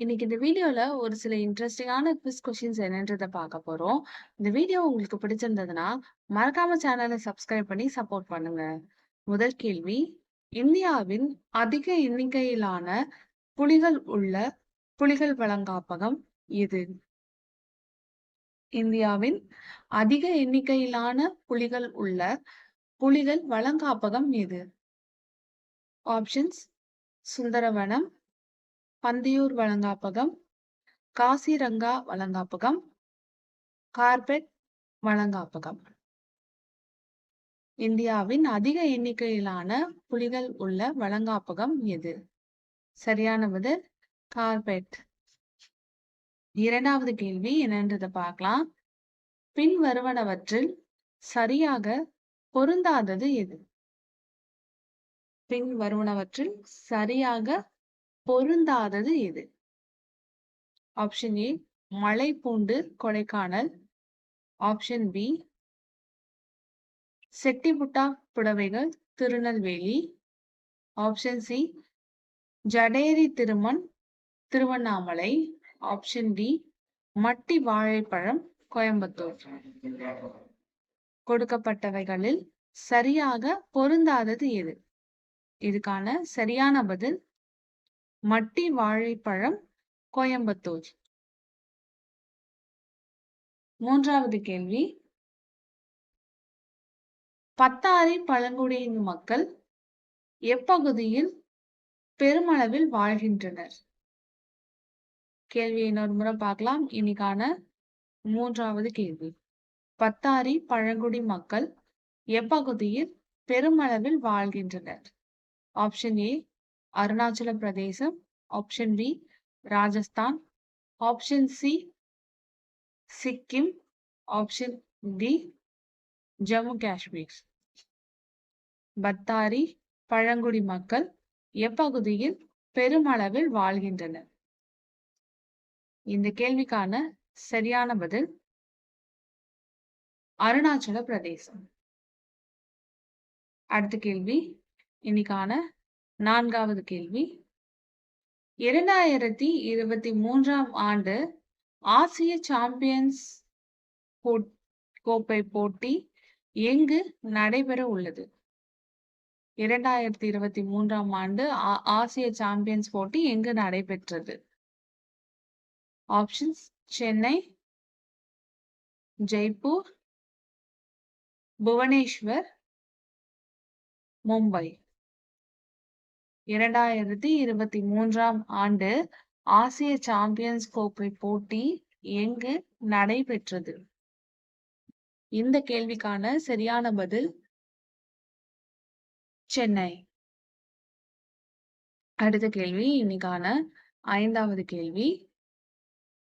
இன்னைக்கு இந்த வீடியோல ஒரு சில இன்ட்ரெஸ்டிங்கான குவிஸ் கொஸ்டின்ஸ் என்னன்றத பார்க்க போறோம். இந்த வீடியோ உங்களுக்கு பிடிச்சிருந்ததுன்னா, மறக்காம சேனலை சப்ஸ்கிரைப் பண்ணி சப்போர்ட் பண்ணுங்க. முதல் கேள்வி, இந்தியாவின் அதிக எண்ணிக்கையிலான புலிகள் உள்ள புலிகள் வளங்காப்பகம் எது? இந்தியாவின் அதிக எண்ணிக்கையிலான புலிகள் உள்ள புலிகள் வளங்காப்பகம் எது? ஆப்ஷன்ஸ் சுந்தரவனம், பந்தியூர் வளங்காப்பகம், காசிரங்கா வளங்காப்பகம், கார்பெட் வளங்காப்பகம். இந்தியாவின் அதிக எண்ணிக்கையிலான புலிகள் உள்ள வளங்காப்பகம் எது? சரியான பதில் கார்பெட். இரண்டாவது கேள்வி என்னன்றதை பார்க்கலாம். பின் வருவனவற்றில் சரியாக பொருந்தாதது எது? பின் வருவனவற்றில் சரியாக பொருந்தாதது எது? ஆப்ஷன் ஏ மலைப்பூண்டு கொடைக்கானல். ஆப்ஷன் பி செட்டிபுட்டா புடவைகள் திருநெல்வேலி. ஆப்ஷன் சி ஜடேரி திருமண் திருவண்ணாமலை. ஆப்ஷன் டி மட்டி வாழைப்பழம் கோயம்புத்தூர். கொடுக்கப்பட்டவைகளில் சரியாக பொருந்தாதது எது? இதுக்கான சரியான பதில் மட்டி வாழைப்பழம் கோயம்புத்தூர். மூன்றாவது கேள்வி. பத்தாரி பழங்குடியின மக்கள் எப்பகுதியில் பெருமளவில் வாழ்கின்றனர்? கேள்வியை இன்னொரு முறை பார்க்கலாம். இன்னைக்கான மூன்றாவது கேள்வி. பத்தாரி பழங்குடி மக்கள் எப்பகுதியில் பெருமளவில் வாழ்கின்றனர்? Option A Arunachal Pradesh option B Rajasthan option C Sikkim option D Jammu Kashmir. பத்தாரி பழங்குடி மக்கள் எப்பகுதியில் பெருமளவில் வாழ்கின்றனர்? இந்த கேள்விக்கான சரியான பதில் அருணாச்சல பிரதேசம். அடுத்த கேள்வி இன்னைக்கான நான்காவது கேள்வி. இரண்டாயிரத்தி இருபத்தி மூன்றாம் ஆண்டு ஆசிய சாம்பியன்ஸ் கோப்பை போட்டி எங்கு நடைபெற உள்ளது? இரண்டாயிரத்தி இருபத்தி மூன்றாம் ஆண்டு ஆசிய சாம்பியன்ஸ் போட்டி எங்கு நடைபெற்றது? ஆப்ஷன்ஸ் சென்னை ஜெய்ப்பூர் புவனேஸ்வர் மும்பை. இரண்டாயிரத்தி இருபத்தி மூன்றாம் ஆண்டு ஆசிய சாம்பியன்ஸ் கோப்பை போட்டி எங்கு நடைபெற்றது? இந்த கேள்விக்கான சரியான பதில் சென்னை. அடுத்த கேள்வி இன்னைக்கான ஐந்தாவது கேள்வி.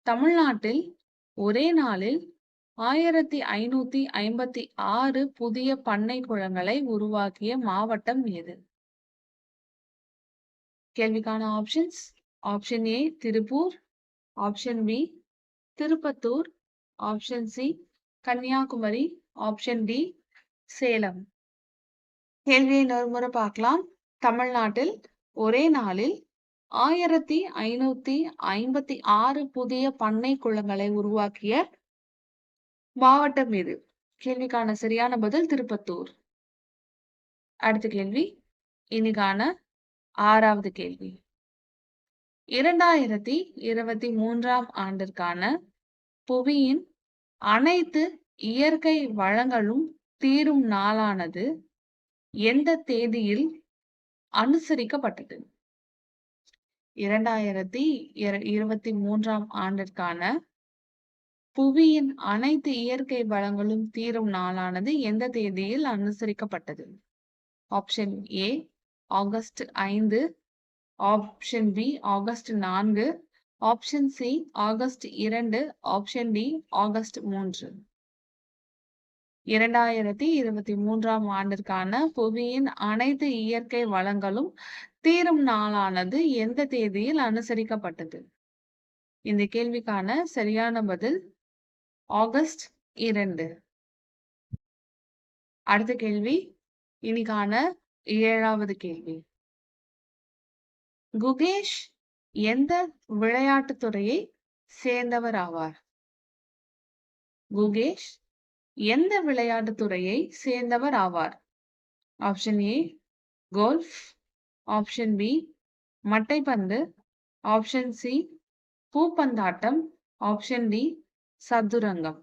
தமிழ்நாட்டில் ஒரே நாளில் ஆயிரத்தி ஐநூத்தி ஐம்பத்தி ஆறு புதிய பண்ணை குளங்களை உருவாக்கிய மாவட்டம் எது? கேள்விக்கான options option A Tiruppur option B Tirupattur option C Kanyakumari option D Salem. கேள்வியை இன்னொரு பார்க்கலாம். தமிழ்நாட்டில் ஒரே நாளில் ஆயிரத்தி ஐநூத்தி ஐம்பத்தி ஆறு புதிய பண்ணை குளங்களை உருவாக்கிய மாவட்டம் இது கேள்விக்கான சரியான பதில் திருப்பத்தூர். அடுத்த கேள்வி இன்னைக்கான ஆறாவது கேள்வி. இரண்டாயிரத்தி இருபத்தி மூன்றாம் ஆண்டிற்கான புவியின் அனைத்து இயற்கை வளங்களும் தீரும் நாளானது எந்த தேதியில் அனுசரிக்கப்பட்டது? இரண்டாயிரத்தி இருபத்தி மூன்றாம் ஆண்டிற்கான புவியின் அனைத்து இயற்கை வளங்களும் தீரும் நாளானது எந்த தேதியில் அனுசரிக்கப்பட்டது? ஆப்ஷன் ஏ ஆகஸ்ட் ஐந்து. ஆப்ஷன் பி ஆகஸ்ட் நான்கு. ஆப்ஷன் சி ஆகஸ்ட் இரண்டு. ஆப்ஷன் டி ஆகஸ்ட் மூன்று. இரண்டாயிரத்தி இருபத்தி மூன்றாம் ஆண்டிற்கான புவியின் அனைத்து இயற்கை வளங்களும் தீரும் நாளானது எந்த தேதியில் அனுசரிக்கப்பட்டது? இந்த கேள்விக்கான சரியான பதில் ஆகஸ்ட் இரண்டு. அடுத்த கேள்வி இன்னைக்கான ஏழாவது கேள்வி. குகேஷ் எந்த விளையாட்டுத்துறையை சேர்ந்தவர் ஆவார்? குகேஷ் எந்த விளையாட்டுத்துறையை சேர்ந்தவர் ஆவார்? Option A golf. Option B மட்டைப்பந்து. ஆப்ஷன் சி பூப்பந்தாட்டம். ஆப்ஷன் டி சதுரங்கம்.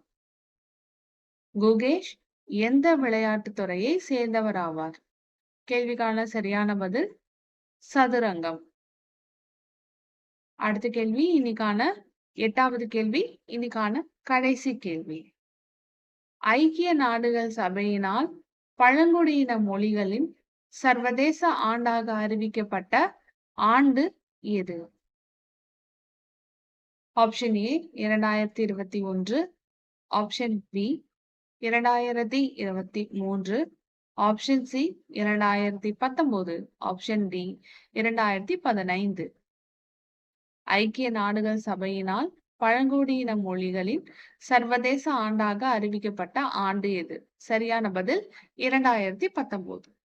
குகேஷ் எந்த விளையாட்டுத்துறையை சேர்ந்தவர் ஆவார்? கேள்விக்கான சரியான பதில் சதுரங்கம். அடுத்த கேள்வி இன்னைக்கான எட்டாவது கேள்வி இன்னைக்கான கடைசி கேள்வி. ஐக்கிய நாடுகள் சபையினால் பழங்குடியின மொழிகளின் சர்வதேச ஆண்டாக அறிவிக்கப்பட்ட ஆண்டு எது? ஆப்ஷன் ஏ இரண்டாயிரத்தி இருபத்தி ஒன்று. ஆப்ஷன் பி இரண்டாயிரத்தி இருபத்தி மூன்று. ஆப்ஷன் சி இரண்டாயிரத்தி பத்தொன்பது ஆப்ஷன் டி இரண்டாயிரத்தி பதினைந்து. ஐக்கிய நாடுகள் சபையினால் பழங்குடியின மொழிகளின் சர்வதேச ஆண்டாக அறிவிக்கப்பட்ட ஆண்டு எது? சரியான பதில் இரண்டாயிரத்தி பத்தொன்பது